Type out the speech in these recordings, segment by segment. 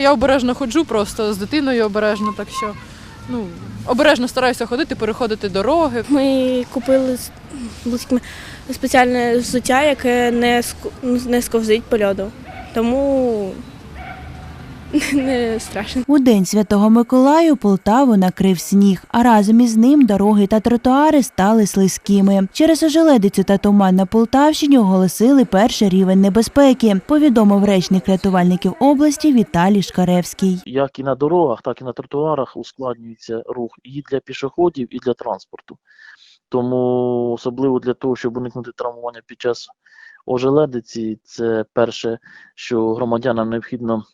Я обережно ходжу просто з дитиною обережно, так що ну, обережно стараюся ходити, переходити дороги. Ми купили близькими спеціальне взуття, яке не, ск- не сковзить по льоду. Тому не страшно. У день святого Миколаю Полтаву накрив сніг, а разом із ним дороги та тротуари стали слизькими. Через ожеледицю та туман на Полтавщині оголосили перший рівень небезпеки, повідомив речник рятувальників області Віталій Шкаревський. як і на дорогах, так і на тротуарах ускладнюється рух і для пішоходів, і для транспорту. Тому особливо для того, щоб уникнути травмування під час ожеледиці, це перше, що громадянам необхідно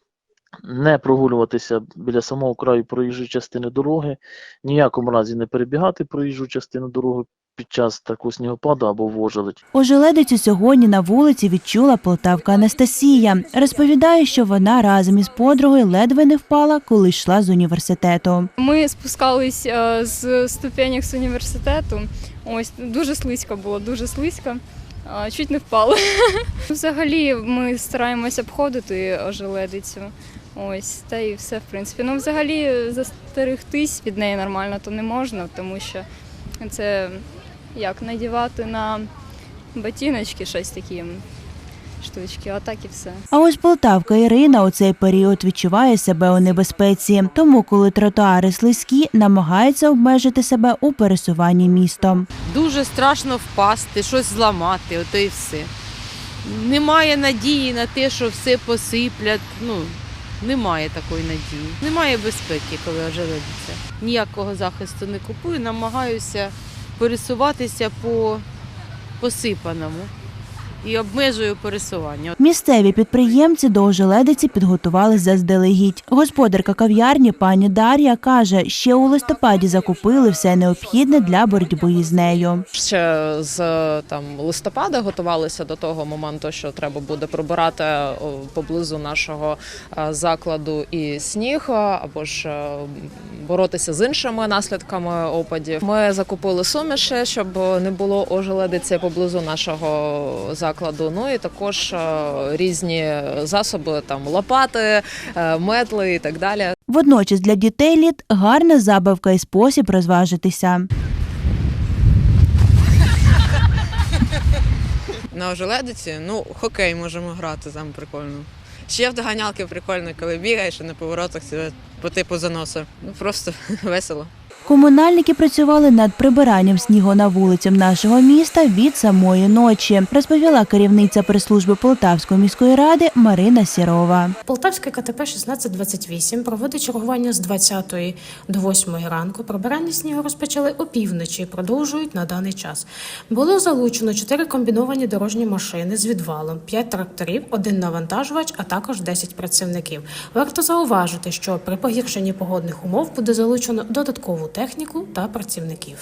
не прогулюватися біля самого краю проїжджої частини дороги, ніякому разі не перебігати проїжджу частину дороги під час такого снігопаду або в. Ожеледицю сьогодні на вулиці відчула полтавка Анастасія. Розповідає, що вона разом із подругою ледве не впала, коли йшла з університету. Ми спускались е, з ступенек з університету. Ось дуже слизько було, дуже слизько. Е, Чуть не впали. Взагалі ми стараємося обходити ожеледицю. Ось, та і все, в принципі. Ну, взагалі, застерегтись від неї нормально то не можна, тому що це як надівати на ботиночки щось такі штучки, а так і все. А ось полтавка Ірина у цей період відчуває себе у небезпеці. Тому, коли тротуари слизькі, намагається обмежити себе у пересуванні містом. Дуже страшно впасти, щось зламати, ото і все. Немає надії на те, що все посиплять. Ну, немає такої надії. Немає безпеки, коли ожеледиться. Ніякого захисту не купую, намагаюся пересуватися по посипаному і обмежую пересування. Місцеві підприємці до ожеледиці підготували заздалегідь. Господарка кав'ярні пані Дар'я каже, ще у листопаді закупили все необхідне для боротьби із нею. Ще з там листопада готувалися до того моменту, що треба буде прибирати поблизу нашого е, закладу і сніг, е, або ж е, боротися з іншими наслідками опадів. Ми закупили суміші, щоб не було ожеледиці поблизу нашого закладу. Ну і також е, різні засоби, там лопати, е, метли і так далі. Водночас для дітей літ гарна забавка і спосіб розважитися. На ожеледиці, ну, хокей можемо грати, там прикольно. Ще в доганялки прикольно, коли бігаєш і на поворотах себе по типу заносу. Ну просто весело. Комунальники працювали над прибиранням снігу на вулицям нашого міста від самої ночі, розповіла керівниця прес-служби Полтавської міської ради Марина Сірова. Полтавське КТП 1628 проводить чергування з 20 до 8 ранку. Прибирання снігу розпочали опівночі продовжують на даний час. Було залучено 4 комбіновані дорожні машини з відвалом, 5 тракторів, 1 навантажувач, а також 10 працівників. Варто зауважити, що при погіршенні погодних умов буде залучено додаткову техніку та працівників.